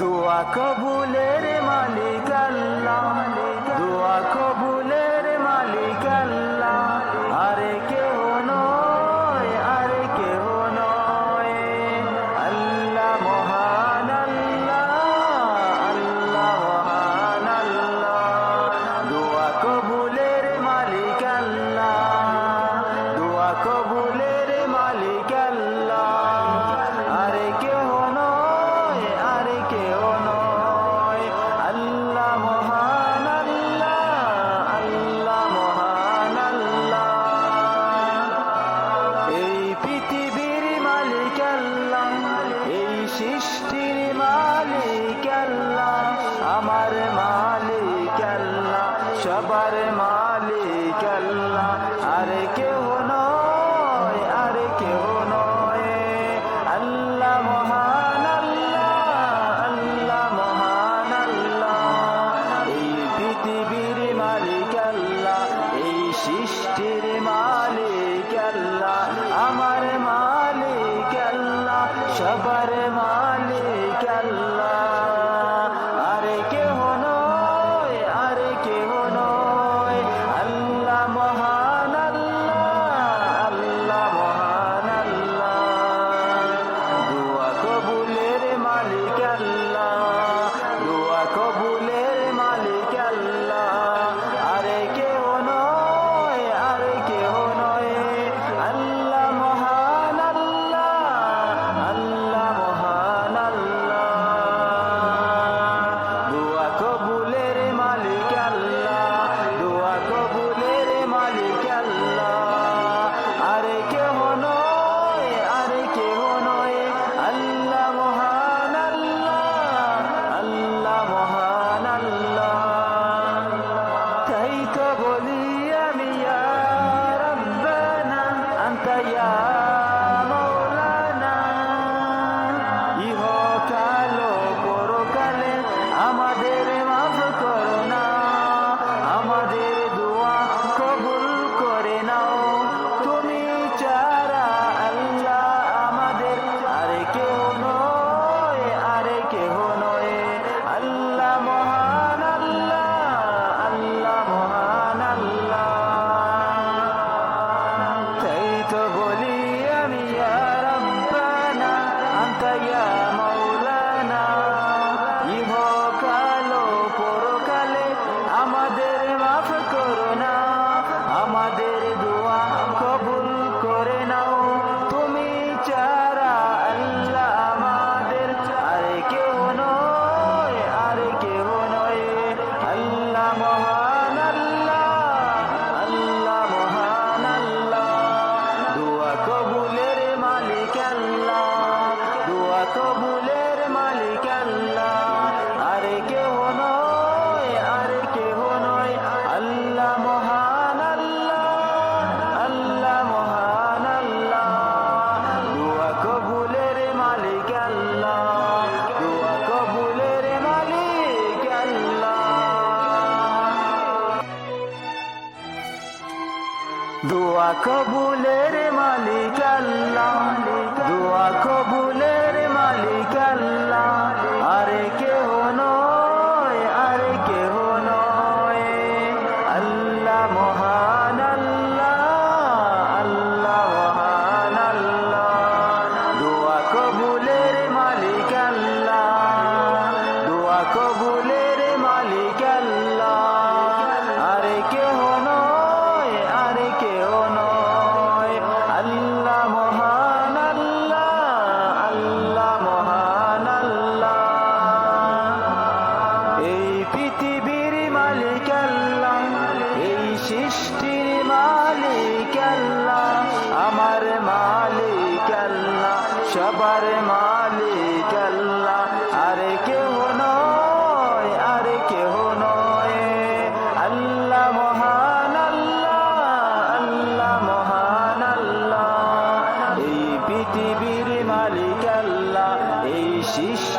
দোয়া কবুলের মালিক আল্লাহ দোয়া কবুলের মালিক আল্লাহ। এই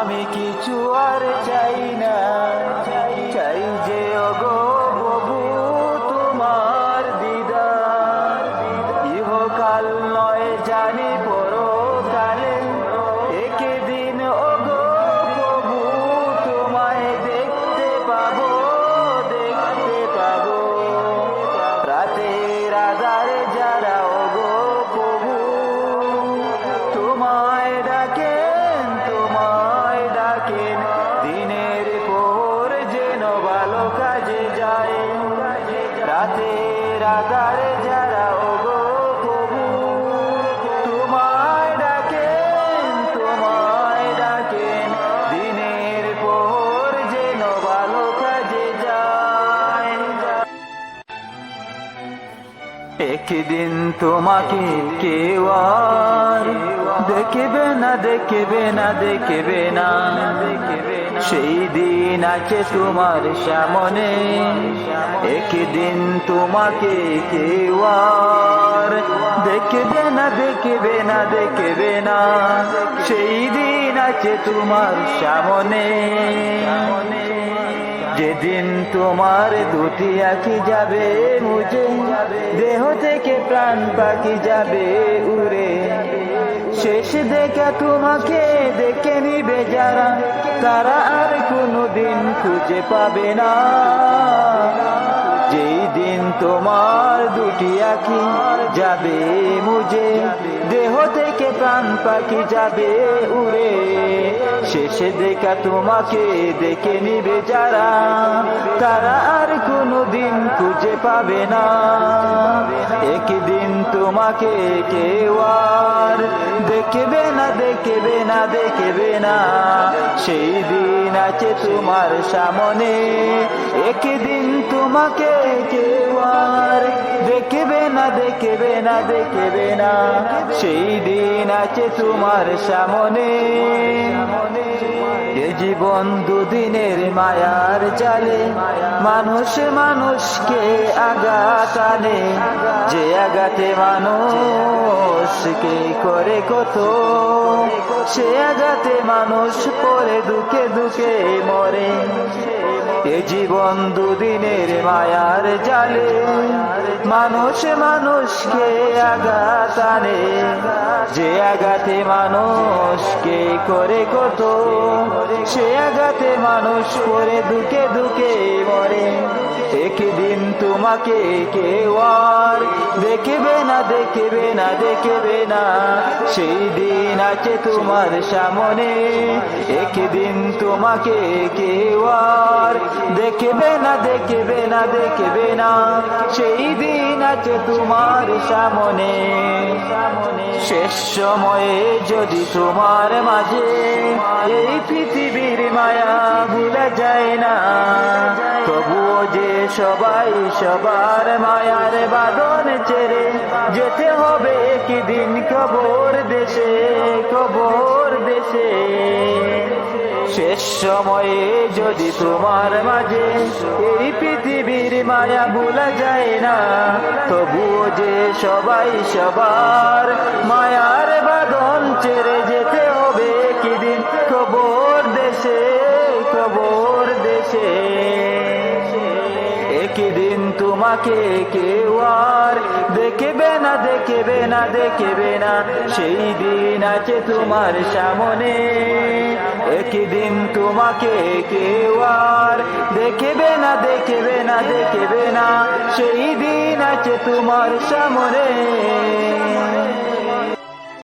আমি কিছু আর চাই না। চাই তোমাকে কেউ আর দেখবে না দেখবে না দেখবে না। সেই দিন আছে তোমার সামনে, একদিন তোমাকে কেউ আর দেখবে না দেখবে না দেখবে না। সেই দিন আছে তোমার সামনে। যেদিন তোমার দুটি আঁকি যাবে মুজে দেহ থেকে প্রাণ পাখি যাবে, উড়ে। শেষ দেখা তোমাকে দেখে নিবে যারা, তারা আর কোনো দিন খুঁজে পাবে না। যেই দিন তোমার দুটি আঁকি যাবে মুজে দেহ থেকে প্রাণ পাখি যাবে উড়ে। শেষে দেখা তোমাকে দেখে নিবে যারা। তারা আর কোনোদিন খুঁজে পাবে না। একদিন তোমাকে কেউ আর দেখবে না দেখবে না দেখবে না। সেই দিন আছে তোমার সামনে। একদিন তোমাকে কেউ আর দেখবে না দেখবে না দেখবে না। সেই দিন আছে তোমার সামনে। এ জীবন দুদিনের মায়ার জালে মানুষ মানুষকে আঘাত আনে। যে আঘাতে মানুষকে করে কত, সে আঘাতে মানুষ পরে দুঃখে দুঃখে মরে। এ জীবন দুদিনের মায়ার জালে। মানুষ মানুষকে আঘাত আনে। যে আঘাতে মানুষকে করে কত, সে আঘাতে মানুষ করে দুকে দুকে মরে। একদিন তোমাকে কেউ আর দেখবে না দেখবে না দেখবে না। সেই দিন আছে তোমার সামনে। একদিন তোমাকে কেউ আর দেখবে না দেখবে না দেখবে না। সেই দিন আছে তোমার সামনে। শেষ সময়ে যদি তোমার মাঝে এই পৃথিবীর মায়া সবার মায়ার বাদন যেতে হবে কবর দেশে কবর দেশে। শেষ সময়ে যদি তোমার মাঝে এই পৃথিবীর মায়া ভুলা যায় না, তবুও যে সবাই সবার মায়ার বাদন ছেড়ে যেতে তোমাকে কেউ আর দেখবে না দেখবে না দেখবে না। সেই দিন আছে তোমার সামনে। একদিন তোমাকে কেউ আর দেখবে না দেখবে না দেখবে না। সেই দিন আছে তোমার সামনে।